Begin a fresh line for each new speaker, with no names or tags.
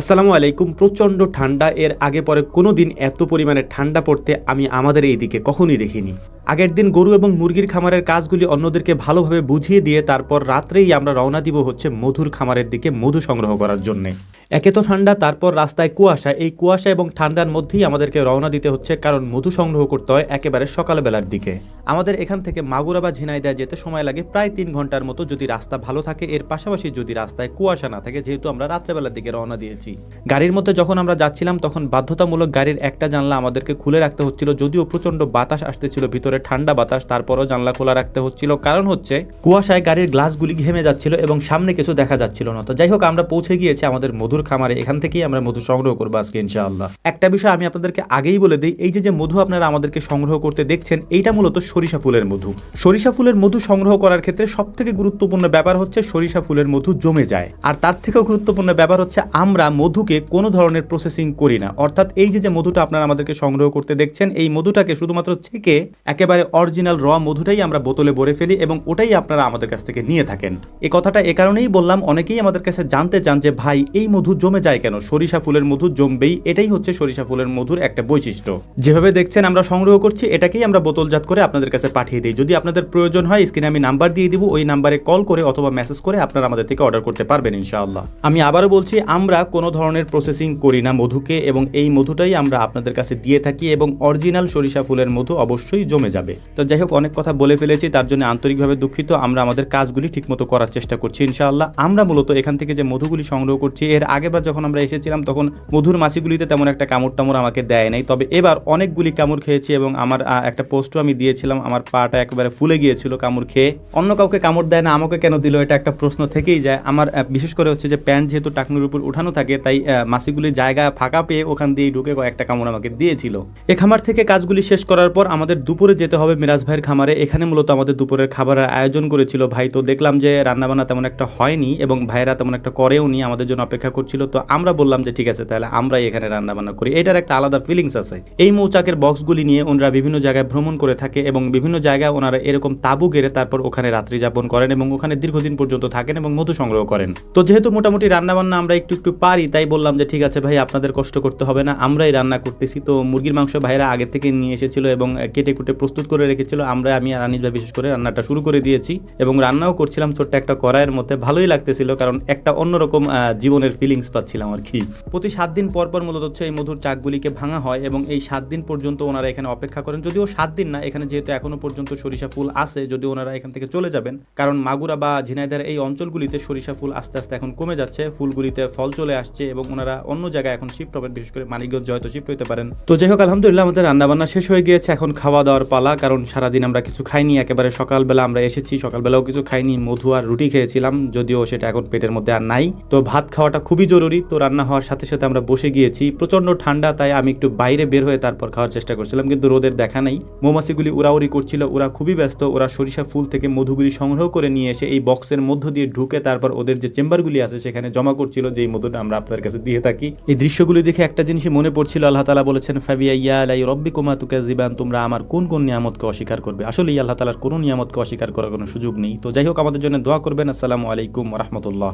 আসসালামু আলাইকুম। প্রচণ্ড ঠান্ডা। এর আগে পরে কোনো দিন এত পরিমাণে ঠান্ডা পড়তে আমি আমাদের এই দিকে কখনোই দেখিনি। আগের দিন গরু এবং মুরগির খামারের কাজগুলি অন্যদেরকে ভালোভাবে বুঝিয়ে দিয়ে তারপর রাত্রেই আমরা রওনা দিব হচ্ছে মধুর খামারের দিকে মধু সংগ্রহ করার জন্যে। একে তো ঠান্ডা, তারপর রাস্তায় কুয়াশা। এই কুয়াশা এবং ঠান্ডার মধ্যেই আমাদেরকে রওনা দিতে হচ্ছে, কারণ মধু সংগ্রহ করতে হয় একেবারে সকালবেলার দিকে। আমাদের এখান থেকে মাগুরা বা ঝিনাইদা যেতে সময় লাগে প্রায় তিন ঘণ্টার মতো যদি রাস্তা ভালো থাকে। এর পাশাপাশি যদি রাস্তায় কুয়াশা না থাকে, যেহেতু আমরা রাত্রেবেলার দিকে রওনা দিয়েছি। গাড়ির মধ্যে যখন আমরা যাচ্ছিলাম, তখন বাধ্যতামূলক গাড়ির একটা জানলা আমাদেরকে খুলে রাখতে হচ্ছিল, যদিও প্রচণ্ড বাতাস আসতেছিল ভিতরে। ঠান্ডা বাতাস, তারপরও জানলা খোলা রাখতে হচ্ছিল। কারণ হচ্ছে, কুয়াশায় গাড়ির গ্লাসগুলি ঘেমে যাচ্ছিল এবং সামনে কিছু দেখা যাচ্ছিল না। তো যাই হোক, আমরা পৌঁছে গিয়েছি আমাদের মধুর খামারে। এখান থেকেই আমরা মধু সংগ্রহ করব আজকে, ইনশাআল্লাহ। একটা বিষয় আমি আপনাদেরকে আগেই বলে দিই, এই যে যে মধু আপনারা আমাদেরকে সংগ্রহ করতে দেখছেন, এইটা মূলত সরিষা ফুলের মধু। সরিষা ফুলের মধু সংগ্রহ করার ক্ষেত্রে সব থেকে গুরুত্বপূর্ণ ব্যাপার হচ্ছে সরিষা ফুলের মধু জমে যায়। আর তার থেকেও গুরুত্বপূর্ণ ব্যাপার হচ্ছে, আমরা মধুকে কোনো ধরনের প্রসেসিং করি না। অর্থাৎ এই যে যে মধুটা আপনারা আমাদেরকে সংগ্রহ করতে দেখছেন, এই মধুটাকে শুধুমাত্র ছেঁকে একেবারে অরিজিনাল র মধুটাই আমরা বোতলে ভরে ফেলি এবং ওটাই আপনারা আমাদের কাছ থেকে নিয়ে থাকেন। এই কথাটা এ কারণেই বললাম, অনেকেই আমাদের কাছে জানতে চান যে, ভাই, এই মধু জমে যায় কেন? সরিষা ফুলের মধু জমবেই। এটাই হচ্ছে সরিষা ফুলের মধুর একটা বৈশিষ্ট্য। যেভাবে দেখছেন, আমরা সংগ্রহ করছি, এটাকেই আমরা বোতলজাত করে আপনাদের কাছে পাঠিয়ে দিই। যদি আপনাদের প্রয়োজন হয়, স্ক্রিনে আমি নাম্বার দিয়ে দিব। ওই নাম্বারে কল করে অথবা মেসেজ করে আপনারা আমাদের থেকে অর্ডার করতে পারবেন, ইনশাআল্লাহ। আমি আবারও বলছি, আমরা কোনো ধরনের প্রসেসিং করি না মধুকে এবং এই মধুটাই আমরা আপনাদের কাছে দিয়ে থাকি এবং অরিজিনাল সরিষা ফুলের মধু অবশ্যই জমে যাবে। তো যাই হোক, অনেক কথা বলে ফেলেছি, তার জন্য আন্তরিকভাবে দুঃখিত। আমরা আমাদের কাজগুলি ঠিকমতো করার চেষ্টা করছি, ইনশাআল্লাহ। আমরা মূলত এখান থেকে যে মধুগুলি সংগ্রহ করছি, এর আগেবার যখন আমরা এসেছিলাম, তখন মধুর মাছিগুলিতে তেমন একটা কামড় টামড় আমাকে দেয় নাই। তবে এবার অনেকগুলি কামড় খেয়েছি এবং আমার একটা পোস্টও আমি দিয়েছিলাম, আমার পাটা একেবারে ফুলে গিয়েছিল কামড় খেয়ে। অন্য কাউকে কামড় দেয় না, আমাকে কেন দিল, এটা একটা প্রশ্ন থেকেই যায়। আমার বিশেষ করে হচ্ছে যে প্যান্ট যেহেতু টাকনুর উপর উঠানো থাকে, তাই মাছিগুলি জায়গা ফাঁকা পেয়ে ওখান দিয়ে ঢুকে কয়েকটা কামড় আমাকে দিয়েছিল। এ খামার থেকে কাজগুলি শেষ করার পর আমাদের দুপুরে যেতে হবে মিরাজ ভাইয়ের খামারে। এখানে মূলত আমাদের দুপুরের খাবারের আয়োজন করেছিল ভাই। তো দেখলাম যে রান্নাবান্না তেমন একটা হয়নি এবং ভাইয়েরা তেমন একটা করেও নি, আমাদের জন্য অপেক্ষা করছিল। তো আমরা বললাম যে, ঠিক আছে, তাহলে আমরাই এখানে রান্নাবান্না করি। এটার একটা আলাদা ফিলিংস আছে। এই মৌচাকের বক্সগুলি নিয়ে ওনারা বিভিন্ন জায়গায় ভ্রমণ করে থাকে এবং বিভিন্ন জায়গায় ওনারা এরকম তাবু গেড়ে তারপর ওখানে রাত্রি যাপন করেন এবং ওখানে দীর্ঘদিন পর্যন্ত থাকেন এবং মধু সংগ্রহ করেন। তো যেহেতু মোটামুটি রান্নাবান্না আমরা একটু একটু পারি, তাই বললাম যে, ঠিক আছে ভাই, আপনাদের কষ্ট করতে হবে না, আমরাই রান্না করতেছি। তো মুরগির মাংস ভাইরা আগে থেকে নিয়ে এসেছিল এবং কেটে কুটে প্রস্তুত করে রেখেছিল, আমরা, আমি আর আনিস বিশেষ করে রান্নাটা শুরু করে দিয়েছি এবং রান্নাও করছিলাম ছোট্ট একটা কড়াইয়ের মধ্যে, ভালোই লাগতেছিল কারণ একটা অন্যরকম জীবনের ফিলিংস পাচ্ছিলাম আর কি। প্রতি সাত দিন পর পর মূলত হচ্ছে এই মধুর চাকগুলিকে ভাঙা হয় এবং এই সাত দিন পর্যন্ত ওনারা এখানে অপেক্ষা করেন। যদিও সাত দিন না, এখানে যেহেতু এখনও পর্যন্ত সরিষা ফুল আছে যদি ওনারা এখান থেকে চলে যাবেন, কারণ মাগুরা বা ঝিনাইদার এই অঞ্চলগুলিতে সরিষা ফুল আস্তে আস্তে এখন কমে যাচ্ছে, ফুলগুলিতে ফল চলে আসছে এবং ওনারা অন্য জায়গায় এখন শিফট হবেন, বিশেষ করে মানিকগঞ্জ হয়তো শিফট হতে পারেন। তো যাই হোক, আলহামদুলিল্লাহ আমাদের রান্নাবান্না শেষ হয়ে গিয়েছে, এখন খাওয়া দাওয়ার পালা, কারণ সারাদিন আমরা কিছু খাইনি, একেবারে সকালবেলা আমরা এসেছি, সকালবেলাও কিছু খাইনি, মধু আর রুটি খেয়েছিলাম, যদিও সেটা এখন পেটের মধ্যে আর নাই। তো ভাত খাওয়াটা খুবই জরুরি, তো রান্না হওয়ার সাথে সাথে আমরা বসে গিয়েছি প্রচণ্ড ঠান্ডা, তাই আমি একটু বাইরে বের হয়ে তারপর খাওয়ার চেষ্টা করছিলাম, কিন্তু রোদের দেখা নেই। মৌমাছিগুলি উড়াউড়ি করছিল, ওরা খুবই ব্যস্ত, ওরা সরিষা ফুল থেকে মধুগুলি সংগ্রহ করে নিয়ে এসে এই বক্সের মধ্য দিয়ে ঢুকে তারপর ওদের যে চেম্বারগুলি আছে সেখানে জমা করছিল যে এই মধুটা আমরা আপনাদের কাছে দিয়ে থাকি। এই দৃশ্যগুলি দেখে একটা জিনিসই মনে পড়ছিল, আল্লাহ তালা বলেছেন ফাবিয়া ইয়া আলাই রব্বি কুমা তুকে জিবান তোমরা আমার কোন কোন নিয়ামতকে অস্বীকার করবে। আসলে আল্লাহ তালার কোনো নিয়ামতকে অস্বীকার করার কোনো সুযোগ নেই। তো যাই হোক, আমাদের জন্য দোয়া করবেন। আসসালামু আলাইকুম রহমতুল্লাহ।